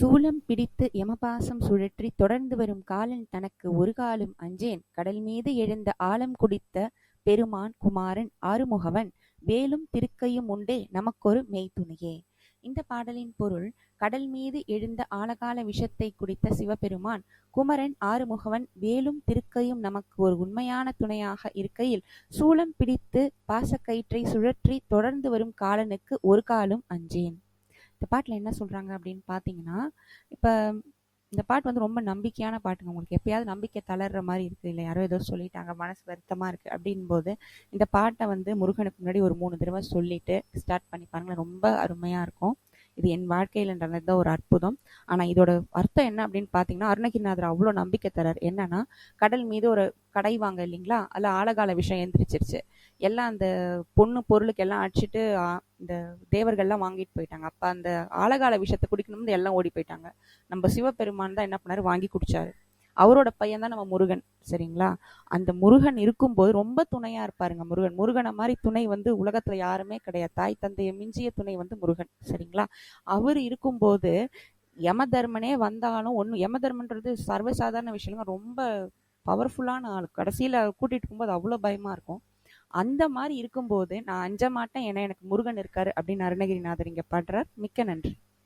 சூலம் பிடித்து யமபாசம் சுழற்றி தொடர்ந்து வரும் காலன் தனக்கு ஒரு காலும் அஞ்சேன். கடல் மீது எழுந்த ஆழம் குடித்த பெருமான் குமாரன் ஆறுமுகவன். வேலும் திருக்கையும் உண்டே நமக்கொரு மெய்த்துணையே. இந்த பாடலின் பொருள் கடல் மீது எழுந்த ஆழகால விஷத்தை குடித்த சிவபெருமான். குமரன் ஆறுமுகவன் வேலும் திருக்கையும் நமக்கு ஒரு உண்மையான துணையாக இருக்கையில் சூலம் பிடித்து பாசக்கயிற்றை சுழற்றி தொடர்ந்து வரும் காலனுக்கு ஒரு காலும் அஞ்சேன். இந்த பாட்டில் என்ன சொல்கிறாங்க அப்படின்னு பார்த்தீங்கன்னா இப்போ இந்த பாட்டு வந்து ரொம்ப நம்பிக்கையான பாட்டுங்க. உங்களுக்கு எப்பயாவது நம்பிக்கை தளர்ற மாதிரி இருக்குது இல்லை யாரோ ஏதோ சொல்லிட்டாங்க மனசு வருத்தமாக இருக்குது அப்படின்போது இந்த பாட்டை வந்து முருகனுக்கு முன்னாடி ஒரு மூணு தடவை சொல்லிட்டு ஸ்டார்ட் பண்ணி பாருங்களேன். ரொம்ப அருமையாக இருக்கும். இது என் வாழ்க்கையில் நடந்த ஒரு அற்புதம். ஆனால் இதோட அர்த்தம் என்ன அப்படின்னு பார்த்தீங்கன்னா அருணகிரிநாதர் அவ்வளோ நம்பிக்கை தரார் என்னன்னா கடல் மீது ஒரு கடை வாங்க இல்லைங்களா? அதில் ஆழகால விஷயம் எந்திரிச்சிருச்சு. எல்லாம் அந்த பொண்ணு பொருளுக்கு எல்லாம் அடிச்சுட்டு இந்த தேவர்கள்லாம் வாங்கிட்டு போயிட்டாங்க. அப்போ அந்த ஆழகால விஷயத்தை குடிக்கணும்னு எல்லாம் ஓடி போயிட்டாங்க. நம்ம சிவபெருமான் தான் என்ன பண்ணார்? வாங்கி குடிச்சாரு. அவரோட பையன் தான் நம்ம முருகன் சரிங்களா? அந்த முருகன் இருக்கும்போது ரொம்ப துணையா இருப்பாருங்க முருகன். முருகனை மாதிரி துணை வந்து உலகத்துல யாருமே கிடையாது. தாய் தந்தையை மிஞ்சிய துணை வந்து முருகன் சரிங்களா? அவர் இருக்கும்போது யம தர்மனே வந்தாலும் ஒன்று யம தர்மன்றது சர்வசாதாரண விஷயங்க. ரொம்ப பவர்ஃபுல்லான ஆள். கடைசியில் கூட்டிகிட்டு போகும்போது அவ்வளோ பயமாக இருக்கும். அந்த மாதிரி இருக்கும்போது நான் அஞ்ச மாட்டேன் ஏன்னா எனக்கு முருகன் இருக்காரு அப்படின்னு அருணகிரிநாதர் இங்கே பாடுறார். மிக்க நன்றி.